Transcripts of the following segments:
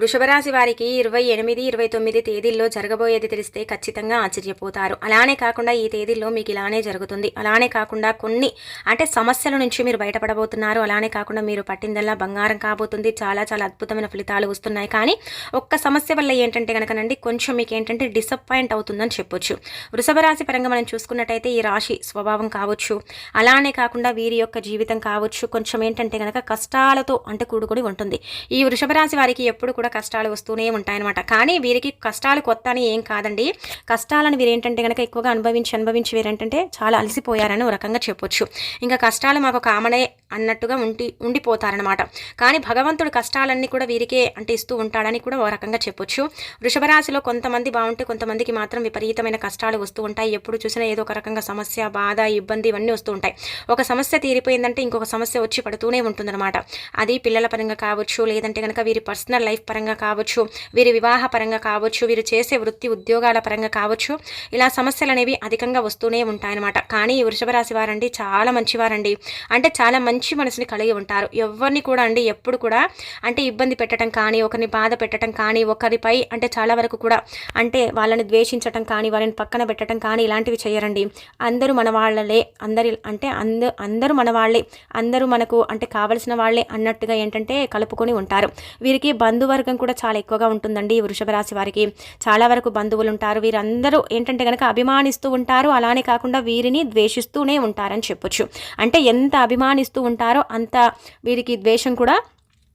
వృషభరాశి వారికి ఇరవై ఎనిమిది ఇరవై తొమ్మిది తేదీల్లో జరగబోయేది తెలిస్తే ఖచ్చితంగా ఆశ్చర్యపోతారు. అలానే కాకుండా ఈ తేదీల్లో మీకు ఇలానే జరుగుతుంది. అలానే కాకుండా కొన్ని అంటే సమస్యల నుంచి మీరు బయటపడబోతున్నారు. అలానే కాకుండా మీరు పట్టిందల్లా బంగారం కాబోతుంది. చాలా చాలా అద్భుతమైన ఫలితాలు వస్తున్నాయి. కానీ ఒక్క సమస్య వల్ల ఏంటంటే కనుకనండి కొంచెం మీకు ఏంటంటే డిసప్పాయింట్ అవుతుందని చెప్పొచ్చు. వృషభ రాశి పరంగా మనం చూసుకున్నట్టయితే ఈ రాశి స్వభావం కావచ్చు. అలానే కాకుండా వీరి యొక్క జీవితం కావచ్చు. కొంచెం ఏంటంటే కనుక కష్టాలతో అంటే కూడుకొని ఉంటుంది. ఈ వృషభ రాశి వారికి ఎప్పుడు కూడా కష్టాలు వస్తూనే ఉంటాయన్నమాట. కానీ వీరికి కష్టాలు కొత్త అని ఏం కాదండి. కష్టాలను వీరు ఏంటంటే కనుక ఎక్కువగా అనుభవించి అనుభవించి వీరేంటంటే చాలా అలసిపోయారని ఒక రకంగా చెప్పొచ్చు. ఇంకా కష్టాలు మాకు కామనే అన్నట్టుగా ఉండి ఉండిపోతారనమాట కానీ భగవంతుడు కష్టాలన్నీ కూడా వీరికే అంటే ఇస్తూ ఉంటాడని కూడా ఒక రకంగా చెప్పొచ్చు. వృషభ రాశిలో కొంతమంది బాగుంటే కొంతమందికి మాత్రం విపరీతమైన కష్టాలు వస్తూ ఉంటాయి. ఎప్పుడు చూసినా ఏదో ఒక రకంగా సమస్య బాధ ఇబ్బంది ఇవన్నీ వస్తూ ఉంటాయి. ఒక సమస్య తీరిపోయిందంటే ఇంకొక సమస్య వచ్చి పడుతూనే ఉంటుందన్నమాట. అది పిల్లల పరంగా కావచ్చు లేదంటే కనుక వీరి పర్సనల్ లైఫ్ పరంగా పరంగా కావచ్చు వీరి వివాహ పరంగా కావచ్చు వీరు చేసే వృత్తి ఉద్యోగాల పరంగా కావచ్చు ఇలా సమస్యలు అనేవి అధికంగా వస్తూనే ఉంటాయన్నమాట. కానీ ఈ వృషభ రాశి వారండి చాలా మంచివారండి. అంటే చాలా మంచి మనసుని కలిగి ఉంటారు. ఎవరిని కూడా అండి ఎప్పుడు కూడా అంటే ఇబ్బంది పెట్టడం కానీ ఒకరిని బాధ పెట్టడం కానీ ఒకరిపై అంటే చాలా వరకు కూడా అంటే వాళ్ళని ద్వేషించటం కానీ వాళ్ళని పక్కన పెట్టడం కానీ ఇలాంటివి చేయరండి. అందరూ మన వాళ్ళలే. అందరి అంటే అంద అందరూ మన వాళ్ళే. అందరూ మనకు అంటే కావలసిన వాళ్ళే అన్నట్టుగా ఏంటంటే కలుపుకొని ఉంటారు. వీరికి బంధువర్ కూడా చాలా ఎక్కువగా ఉంటుందండి వృషభ రాశి వారికి. చాలా వరకు బంధువులు ఉంటారు. వీరందరూ ఏంటంటే కనుక అభిమానిస్తూ ఉంటారు. అలానే కాకుండా వీరిని ద్వేషిస్తూనే ఉంటారని చెప్పొచ్చు. అంటే ఎంత అభిమానిస్తూ ఉంటారో అంత వీరికి ద్వేషం కూడా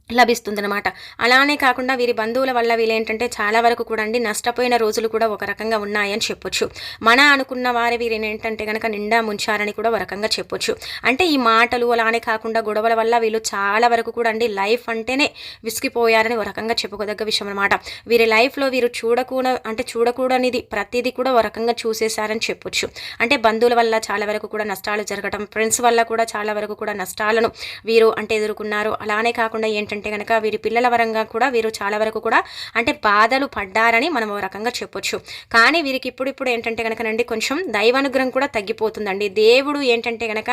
లభిస్తుందనమాట అలానే కాకుండా వీరి బంధువుల వల్ల వీళ్ళేంటంటే చాలా వరకు కూడా అండి నష్టపోయిన రోజులు కూడా ఒక రకంగా ఉన్నాయని చెప్పొచ్చు. మన అనుకున్న వారి వీరిని ఏంటంటే కనుక నిండా ముంచారని కూడా ఒక రకంగా చెప్పొచ్చు. అంటే ఈ మాటలు అలానే కాకుండా గొడవల వల్ల వీళ్ళు చాలా వరకు కూడా అండి లైఫ్ అంటేనే విసిగిపోయారని ఒక రకంగా చెప్పుకోదగ్గ విషయం అనమాట వీరి లైఫ్లో వీరు చూడకూడ అంటే చూడకూడనిది ప్రతిదీ కూడా ఒక రకంగా చూసేశారని చెప్పొచ్చు. అంటే బంధువుల వల్ల చాలా వరకు కూడా నష్టాలు జరగడం ఫ్రెండ్స్ వల్ల కూడా చాలా వరకు కూడా నష్టాలను వీరు అంటే ఎదుర్కొన్నారు. అలానే కాకుండా ఏంటి ఏంటంటే అంటే కనుక వీరి పిల్లల వరంగా కూడా వీరు చాలా వరకు కూడా అంటే బాధలు పడ్డారని మనం ఓ రకంగా చెప్పొచ్చు. కానీ వీరికి ఇప్పుడు ఇప్పుడు ఏంటంటే కనుకనండి కొంచెం దైవానుగ్రహం కూడా తగ్గిపోతుందండి. దేవుడు ఏంటంటే కనుక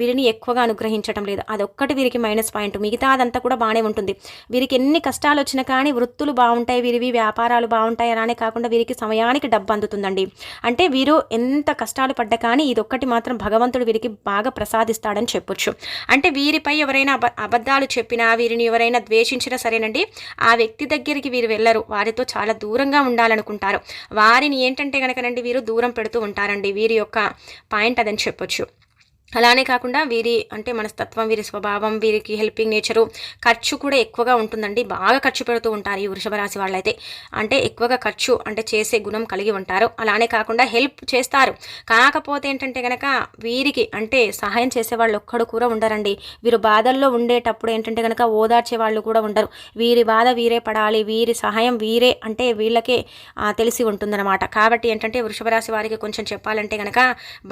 వీరిని ఎక్కువగా అనుగ్రహించడం లేదు. అదొక్కటి వీరికి మైనస్ పాయింట్. మిగతా అదంతా కూడా బాగానే ఉంటుంది. వీరికి ఎన్ని కష్టాలు వచ్చినా కానీ వృత్తులు బాగుంటాయి వీరివి వ్యాపారాలు బాగుంటాయి అలానే కాకుండా వీరికి సమయానికి డబ్బు అందుతుందండి. అంటే వీరు ఎంత కష్టాలు పడ్డా కానీ ఇదొక్కటి మాత్రం భగవంతుడు వీరికి బాగా ప్రసాదిస్తాడని చెప్పొచ్చు. అంటే వీరిపై ఎవరైనా అబద్ధాలు చెప్పినా వీరిని ఎవరైనా ఎవరైనా ద్వేషించినా సరేనండి ఆ వ్యక్తి దగ్గరికి వీరు వెళ్ళరు. వారితో చాలా దూరంగా ఉండాలనుకుంటారు. వారిని ఏంటంటే కనుకనండి వీరు దూరం పెడుతూ ఉంటారండి. వీరి యొక్క పాయింట్ అదని చెప్పొచ్చు. అలానే కాకుండా వీరి అంటే మనస్తత్వం వీరి స్వభావం వీరికి హెల్పింగ్ నేచరు ఖర్చు కూడా ఎక్కువగా ఉంటుందండి. బాగా ఖర్చు పెడుతూ ఉంటారు ఈ వృషభ రాశి వాళ్ళైతే. అంటే ఎక్కువగా ఖర్చు అంటే చేసే గుణం కలిగి ఉంటారు. అలానే కాకుండా హెల్ప్ చేస్తారు. కాకపోతే ఏంటంటే కనుక వీరికి అంటే సహాయం చేసే వాళ్ళు ఒక్కడు కూడా ఉండరండి. వీరు బాధల్లో ఉండేటప్పుడు ఏంటంటే కనుక ఓదార్చే వాళ్ళు కూడా ఉండరు. వీరి బాధ వీరే పడాలి. వీరి సహాయం వీరే అంటే వీళ్ళకే తెలిసి ఉంటుందన్నమాట. కాబట్టి ఏంటంటే వృషభ రాశి వారికి కొంచెం చెప్పాలంటే కనుక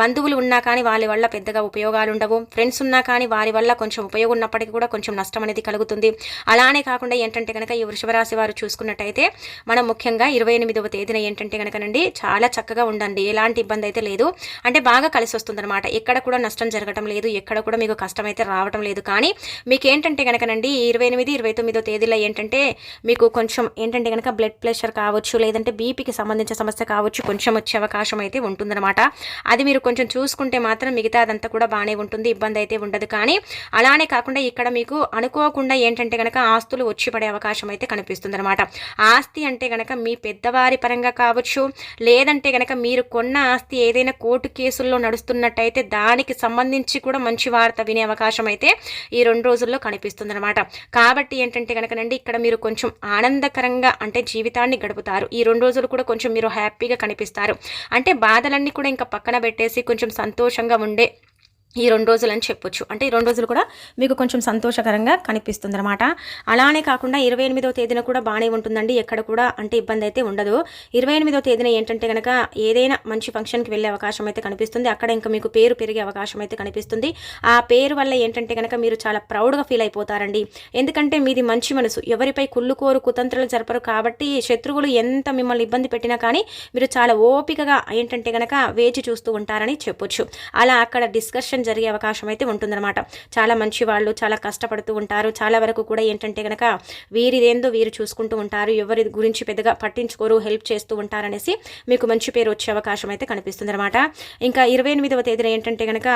బంధువులు ఉన్నా కానీ వాళ్ళ వల్ల పెద్దగా ఉపయోగాలు ఉండవు ఫ్రెండ్స్ ఉన్నా కానీ వారి వల్ల కొంచెం ఉపయోగం ఉన్నప్పటికీ కూడా కొంచెం నష్టం అనేది కలుగుతుంది. అలానే కాకుండా ఏంటంటే కనుక ఈ వృషభరాశి వారు చూసుకున్నట్టయితే మనం ముఖ్యంగా ఇరవై ఎనిమిదవ తేదీన ఏంటంటే కనుకనండి చాలా చక్కగా ఉండండి. ఎలాంటి ఇబ్బంది అయితే లేదు. అంటే బాగా కలిసి వస్తుందన్నమాట ఎక్కడ కూడా నష్టం జరగటం లేదు. ఎక్కడ కూడా మీకు కష్టం అయితే రావటం లేదు. కానీ మీకు ఏంటంటే కనుకనండి ఇరవై ఎనిమిది ఇరవై తొమ్మిదో తేదీలో ఏంటంటే మీకు కొంచెం ఏంటంటే కనుక బ్లడ్ ప్రెషర్ కావచ్చు లేదంటే బీపీకి సంబంధించిన సమస్య కావచ్చు కొంచెం వచ్చే అవకాశం అయితే ఉంటుందన్నమాట. అది మీరు కొంచెం చూసుకుంటే మాత్రం మిగతా అదంతా కూడా బాగానే ఉంటుంది ఇబ్బంది అయితే ఉండదు. కానీ అలానే కాకుండా ఇక్కడ మీకు అనుకోకుండా ఏంటంటే కనుక ఆస్తులు వచ్చి పడే అవకాశం అయితే కనిపిస్తుంది అనమాట ఆస్తి అంటే కనుక మీ పెద్దవారి పరంగా కావచ్చు లేదంటే కనుక మీరు కొన్న ఆస్తి ఏదైనా కోర్టు కేసుల్లో నడుస్తున్నట్టయితే దానికి సంబంధించి కూడా మంచి వార్త వినే అవకాశం అయితే ఈ రెండు రోజుల్లో కనిపిస్తుంది అనమాట కాబట్టి ఏంటంటే కనుకనండి ఇక్కడ మీరు కొంచెం ఆనందకరంగా అంటే జీవితాన్ని గడుపుతారు. ఈ రెండు రోజులు కూడా కొంచెం మీరు హ్యాపీగా కనిపిస్తారు. అంటే బాధలన్నీ కూడా ఇంకా పక్కన పెట్టేసి కొంచెం సంతోషంగా ఉండే ఈ రెండు రోజులు అని చెప్పొచ్చు. అంటే ఈ రెండు రోజులు కూడా మీకు కొంచెం సంతోషకరంగా కనిపిస్తుంది అనమాట అలానే కాకుండా ఇరవై ఎనిమిదో తేదీన కూడా బాగానే ఉంటుందండి. ఎక్కడ కూడా అంటే ఇబ్బంది అయితే ఉండదు. ఇరవై ఎనిమిదో తేదీన ఏంటంటే కనుక ఏదైనా మంచి ఫంక్షన్కి వెళ్ళే అవకాశం అయితే కనిపిస్తుంది. అక్కడ ఇంకా మీకు పేరు పెరిగే అవకాశం అయితే కనిపిస్తుంది. ఆ పేరు వల్ల ఏంటంటే కనుక మీరు చాలా ప్రౌడ్గా ఫీల్ అయిపోతారండి. ఎందుకంటే మీది మంచి మనసు. ఎవరిపై కుళ్ళుకోరు కుతంత్రాలు జరపరు కాబట్టి శత్రువులు ఎంత మిమ్మల్ని ఇబ్బంది పెట్టినా కానీ మీరు చాలా ఓపికగా ఏంటంటే కనుక వేచి చూస్తూ ఉంటారని చెప్పొచ్చు. అలా అక్కడ డిస్కషన్ జరిగే అవకాశం అయితే ఉంటుందన్నమాట. చాలా మంచి వాళ్ళు చాలా కష్టపడుతూ ఉంటారు. చాలా వరకు కూడా ఏంటంటే కనుక వీరిదేందో వీరు చూసుకుంటూ ఉంటారు. ఎవరి గురించి పెద్దగా పట్టించుకోరు హెల్ప్ చేస్తూ ఉంటారనేసి మీకు మంచి పేరు వచ్చే అవకాశం అయితే కనిపిస్తుంది అనమాట ఇంకా ఇరవై ఎనిమిదవ తేదీన ఏంటంటే కనుక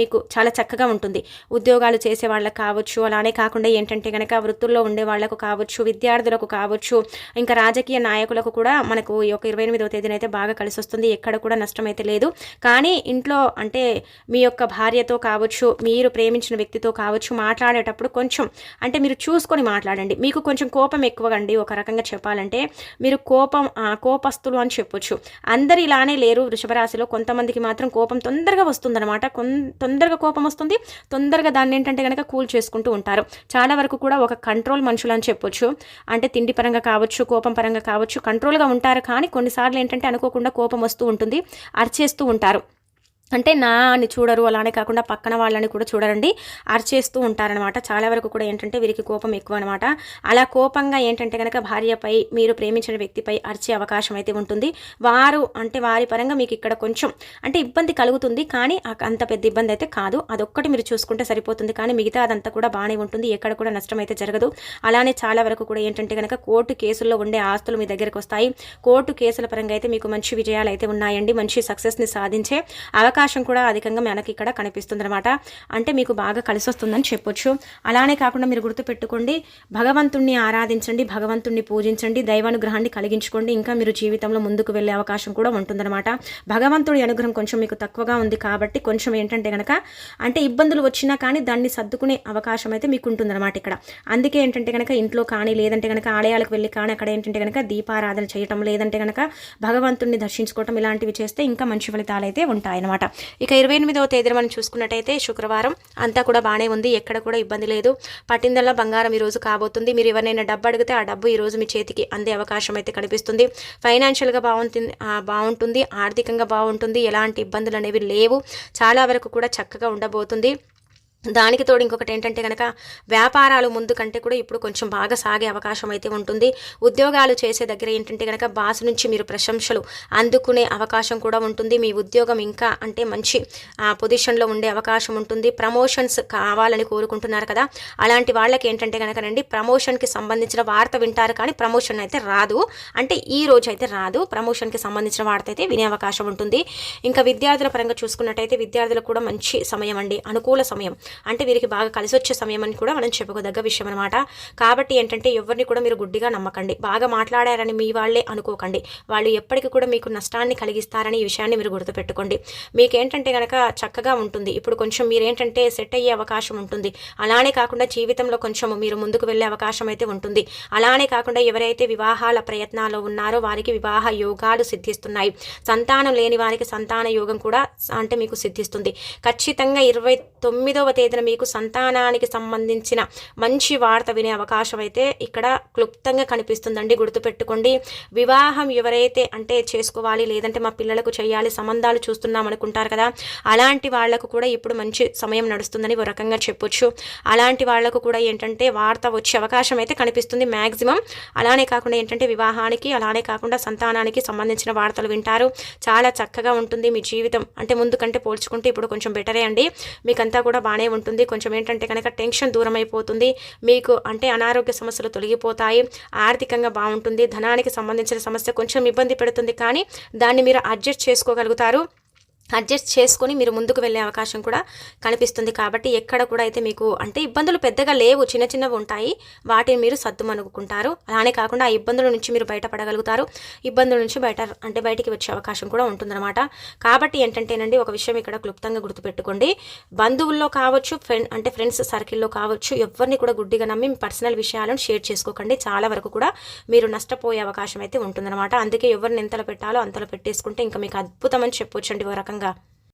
మీకు చాలా చక్కగా ఉంటుంది. ఉద్యోగాలు చేసే వాళ్ళకు కావచ్చు అలానే కాకుండా ఏంటంటే కనుక వృత్తుల్లో ఉండే వాళ్ళకు కావచ్చు విద్యార్థులకు కావచ్చు ఇంకా రాజకీయ నాయకులకు కూడా మనకు ఈ యొక్క ఇరవై ఎనిమిదవ తేదీన అయితే బాగా కలిసి వస్తుంది ఎక్కడ కూడా నష్టం అయితే లేదు. కానీ ఇంట్లో అంటే మీ యొక్క భార్యతో కావచ్చు మీరు ప్రేమించిన వ్యక్తితో కావచ్చు మాట్లాడేటప్పుడు కొంచెం అంటే మీరు చూసుకొని మాట్లాడండి. మీకు కొంచెం కోపం ఎక్కువగా అండి ఒక రకంగా చెప్పాలంటే మీరు కోపం కోపస్తులు అని చెప్పొచ్చు. అందరు ఇలానే లేరు వృషభరాశిలో. కొంతమందికి మాత్రం కోపం తొందరగా వస్తుందన్నమాట. కొంత తొందరగా కోపం వస్తుంది. తొందరగా దాన్ని ఏంటంటే కనుక కూల్ చేసుకుంటూ ఉంటారు. చాలా వరకు కూడా ఒక కంట్రోల్ మనుషులు అని చెప్పొచ్చు. అంటే తిండి పరంగా కావచ్చు కోపం పరంగా కావచ్చు కంట్రోల్గా ఉంటారు. కానీ కొన్నిసార్లు ఏంటంటే అనుకోకుండా కోపం వస్తూ ఉంటుంది అరిచేస్తూ ఉంటారు. అంటే నా అని చూడరు అలానే కాకుండా పక్కన వాళ్ళని కూడా చూడరండి. అరిచేస్తూ ఉంటారనమాట చాలా వరకు కూడా ఏంటంటే వీరికి కోపం ఎక్కువ అనమాట అలా కోపంగా ఏంటంటే కనుక భార్యపై మీరు ప్రేమించిన వ్యక్తిపై అరిచే అవకాశం అయితే ఉంటుంది. వారు అంటే వారి పరంగా మీకు ఇక్కడ కొంచెం అంటే ఇబ్బంది కలుగుతుంది కానీ అంత పెద్ద ఇబ్బంది అయితే కాదు. అదొక్కటి మీరు చూసుకుంటే సరిపోతుంది కానీ మిగతా అదంతా కూడా బాగానే ఉంటుంది. ఎక్కడ కూడా నష్టం అయితే జరగదు. అలానే చాలా వరకు కూడా ఏంటంటే కనుక కోర్టు కేసుల్లో ఉండే ఆస్తులు మీ దగ్గరకు వస్తాయి. కోర్టు కేసుల పరంగా అయితే మీకు మంచి విజయాలు అయితే ఉన్నాయండి. మంచి సక్సెస్ని సాధించే అవకాశం అవకాశం కూడా అధికంగా మనకి ఇక్కడ కనిపిస్తుంది అనమాట అంటే మీకు బాగా కలిసి వస్తుందని చెప్పొచ్చు. అలానే కాకుండా మీరు గుర్తుపెట్టుకోండి భగవంతుణ్ణి ఆరాధించండి భగవంతుణ్ణి పూజించండి దైవానుగ్రహాన్ని కలిగించుకోండి. ఇంకా మీరు జీవితంలో ముందుకు వెళ్ళే అవకాశం కూడా ఉంటుందన్నమాట. భగవంతుడి అనుగ్రహం కొంచెం మీకు తక్కువగా ఉంది కాబట్టి కొంచెం ఏంటంటే కనుక అంటే ఇబ్బందులు వచ్చినా కానీ దాన్ని సర్దుకునే అవకాశం అయితే మీకు ఉంటుందన్నమాట ఇక్కడ. అందుకే ఏంటంటే కనుక ఇంట్లో కానీ లేదంటే కనుక ఆలయాలకు వెళ్ళి కానీ అక్కడ ఏంటంటే కనుక దీపారాధన చేయటం లేదంటే కనుక భగవంతుణ్ణి దర్శించుకోవటం ఇలాంటివి చేస్తే ఇంకా మంచి ఫలితాలు అయితే ఉంటాయన్నమాట. ఇక ఇరవై ఎనిమిదవ తేదీన మనం చూసుకున్నట్టయితే శుక్రవారం అంతా కూడా బాగానే ఉంది ఎక్కడ కూడా ఇబ్బంది లేదు. పట్టిందల్లా బంగారం ఈరోజు కాబోతుంది. మీరు ఎవరైనా డబ్బు అడిగితే ఆ డబ్బు ఈరోజు మీ చేతికి అందే అవకాశం అయితే కనిపిస్తుంది. ఫైనాన్షియల్గా బాగుంటుంది బాగుంటుంది ఆర్థికంగా బాగుంటుంది ఎలాంటి ఇబ్బందులు అనేవి లేవు. చాలా వరకు కూడా చక్కగా ఉండబోతుంది. దానికి తోడు ఇంకొకటి ఏంటంటే కనుక వ్యాపారాలు ముందు కంటే కూడా ఇప్పుడు కొంచెం బాగా సాగే అవకాశం అయితే ఉంటుంది. ఉద్యోగాలు చేసే దగ్గర ఏంటంటే కనుక బాస్ నుంచి మీరు ప్రశంసలు అందుకునే అవకాశం కూడా ఉంటుంది. మీ ఉద్యోగం ఇంకా అంటే మంచి పొజిషన్లో ఉండే అవకాశం ఉంటుంది. ప్రమోషన్స్ కావాలని కోరుకుంటున్నారు కదా. అలాంటి వాళ్ళకి ఏంటంటే కనుక రండి ప్రమోషన్కి సంబంధించిన వార్త వింటారు కానీ ప్రమోషన్ అయితే రాదు. అంటే ఈ రోజు అయితే రాదు. ప్రమోషన్కి సంబంధించిన వార్త అయితే వినే అవకాశం ఉంటుంది. ఇంకా విద్యార్థుల పరంగా చూసుకున్నట్టయితే విద్యార్థులకు కూడా మంచి సమయం అండి. అనుకూల సమయం. అంటే వీరికి బాగా కలిసి వచ్చే సమయం అని కూడా మనం చెప్పుకోదగ్గ విషయం అనమాట కాబట్టి ఏంటంటే ఎవరిని కూడా మీరు గుడ్డిగా నమ్మకండి. బాగా మాట్లాడారని మీ వాళ్ళే అనుకోకండి. వాళ్ళు ఎప్పటికీ కూడా మీకు నష్టాన్ని కలిగిస్తారని ఈ విషయాన్ని మీరు గుర్తుపెట్టుకోండి. మీకేంటంటే కనుక చక్కగా ఉంటుంది. ఇప్పుడు కొంచెం మీరేంటంటే సెట్ అయ్యే అవకాశం ఉంటుంది. అలానే కాకుండా జీవితంలో కొంచెం మీరు ముందుకు వెళ్ళే అవకాశం అయితే ఉంటుంది. అలానే కాకుండా ఎవరైతే వివాహాల ప్రయత్నాల్లో ఉన్నారో వారికి వివాహ యోగాలు సిద్ధిస్తున్నాయి. సంతానం లేని వారికి సంతాన యోగం కూడా అంటే మీకు సిద్ధిస్తుంది. ఖచ్చితంగా ఇరవై తొమ్మిదవ తేదీ ఏదైనా మీకు సంతానానికి సంబంధించిన మంచి వార్త వినే అవకాశం అయితే ఇక్కడ క్లుప్తంగా కనిపిస్తుందండి. గుర్తుపెట్టుకోండి. వివాహం ఎవరైతే అంటే చేసుకోవాలి లేదంటే మా పిల్లలకు చేయాలి సంబంధాలు చూస్తున్నాం అనుకుంటారు కదా అలాంటి వాళ్ళకు కూడా ఇప్పుడు మంచి సమయం నడుస్తుందని ఒక రకంగా చెప్పొచ్చు. అలాంటి వాళ్ళకు కూడా ఏంటంటే వార్త వచ్చే అవకాశం అయితే కనిపిస్తుంది మ్యాక్సిమం అలానే కాకుండా ఏంటంటే వివాహానికి అలానే కాకుండా సంతానానికి సంబంధించిన వార్తలు వింటారు. చాలా చక్కగా ఉంటుంది మీ జీవితం. అంటే ముందు కంటే పోల్చుకుంటే ఇప్పుడు కొంచెం బెటరే అండి. మీకంతా కూడా బాగానే ఉంటుంది. కొంచెం ఏంటంటే కనుక టెన్షన్ దూరం అయిపోతుంది మీకు అంటే అనారోగ్య సమస్యలు తొలగిపోతాయి. ఆర్థికంగా బాగుంటుంది. ధనానికి సంబంధించిన సమస్య కొంచెం ఇబ్బంది పెడుతుంది. కానీ దాన్ని మీరు అడ్జస్ట్ చేసుకోగలుగుతారు. అడ్జస్ట్ చేసుకొని మీరు ముందుకు వెళ్ళే అవకాశం కూడా కనిపిస్తుంది. కాబట్టి ఎక్కడ కూడా అయితే మీకు అంటే ఇబ్బందులు పెద్దగా లేవు. చిన్న చిన్నవి ఉంటాయి. వాటిని మీరు సర్దుమనుకుంటారు. అలానే కాకుండా ఆ ఇబ్బందుల నుంచి మీరు బయటపడగలుగుతారు. ఇబ్బందుల నుంచి బయట అంటే బయటికి వచ్చే అవకాశం కూడా ఉంటుందన్నమాట. కాబట్టి ఏంటంటేనండి ఒక విషయం ఇక్కడ క్లుప్తంగా గుర్తుపెట్టుకోండి. బంధువుల్లో కావచ్చు ఫ్రెండ్ అంటే ఫ్రెండ్స్ సర్కిల్లో కావచ్చు ఎవరిని కూడా గుడ్డిగా నమ్మి మీ పర్సనల్ విషయాలను షేర్ చేసుకోకండి. చాలా వరకు కూడా మీరు నష్టపోయే అవకాశం అయితే ఉంటుందన్నమాట. అందుకే ఎవరిని ఎంతలో పెట్టాలో అంతలో పెట్టేసుకుంటే ఇంకా మీకు అద్భుతం అని చెప్పొచ్చండి ఒక రకంగా. सांगा